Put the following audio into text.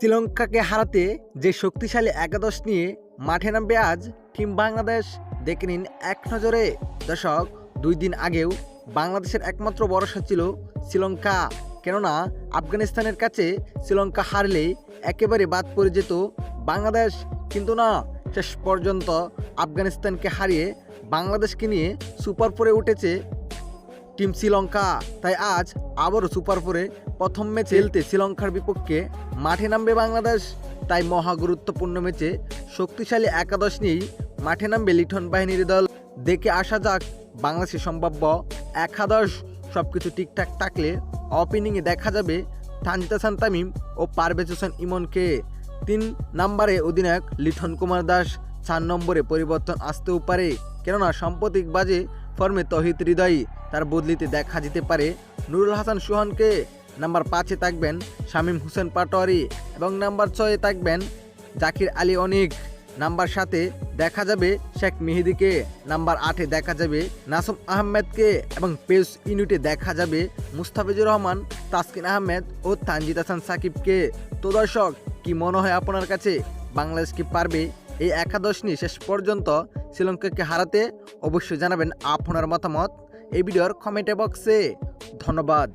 শ্রীলঙ্কাকে হারাতে যে শক্তিশালী একাদশ নিয়ে মাঠে নামবে আজ টিম বাংলাদেশ, দেখে নিন এক নজরে। দর্শক, দুই দিন আগেও বাংলাদেশের একমাত্র ভরসা ছিল শ্রীলঙ্কা। কেননা, আফগানিস্তানের কাছে শ্রীলঙ্কা হারলে একেবারে বাদ পড়ে যেত বাংলাদেশ। কিন্তু না, শেষ পর্যন্ত আফগানিস্তানকে হারিয়ে বাংলাদেশকে নিয়ে সুপার ফোরে উঠেছে টিম শ্রীলঙ্কা। তাই আজ আবারও সুপার ফোরে প্রথম ম্যাচে খেলতে শ্রীলঙ্কার বিপক্ষে মাঠে নামবে বাংলাদেশ। তাই মহা গুরুত্বপূর্ণ ম্যাচে শক্তিশালী একাদশ নিয়েই মাঠে নামবে লিঠন বাহিনীর দল। দেখে আসা যাক, বাংলাদেশের সম্ভাব্য একাদশ সব কিছু ঠিকঠাক থাকলে ওপেনিংয়ে দেখা যাবে তানজিদ হাসান তামিম ও পারভেজ হোসেন ইমনকে। তিন নম্বরে অধিনায়ক লিঠন কুমার দাস, চার নম্বরে পরিবর্তন আসতেও পারে। কেননা সাম্প্রতিক বাজে ফর্মে তহিত হৃদয় তার বদলিতে দেখা যেতে পারে। নুরুল হাসান সুহানকে নাম্বার পাঁচে থাকবেন শামীম হোসেন পাটোয়ারি এবং নাম্বার ছয়ে থাকবেন জাকির আলী অনিক। নাম্বার সাতে দেখা যাবে শেখ মেহেদিকে, নাম্বার আটে দেখা যাবে নাসুম আহমেদকে এবং পেস ইউনিটে দেখা যাবে মুস্তাফিজুর রহমান, তাসকিন আহমেদ ও তানজিদ হাসান সাকিবকে। তো দর্শক, কি মনে হয় আপনার কাছে বাংলাদেশ কি পারবে? এই একাদশ নিয়ে শেষ পর্যন্ত শ্রীলঙ্কাকে হারাতে অবশ্যই জানাবেন আপনার মতামত। এই ভিডিওর কমেন্ট বক্সে ধন্যবাদ।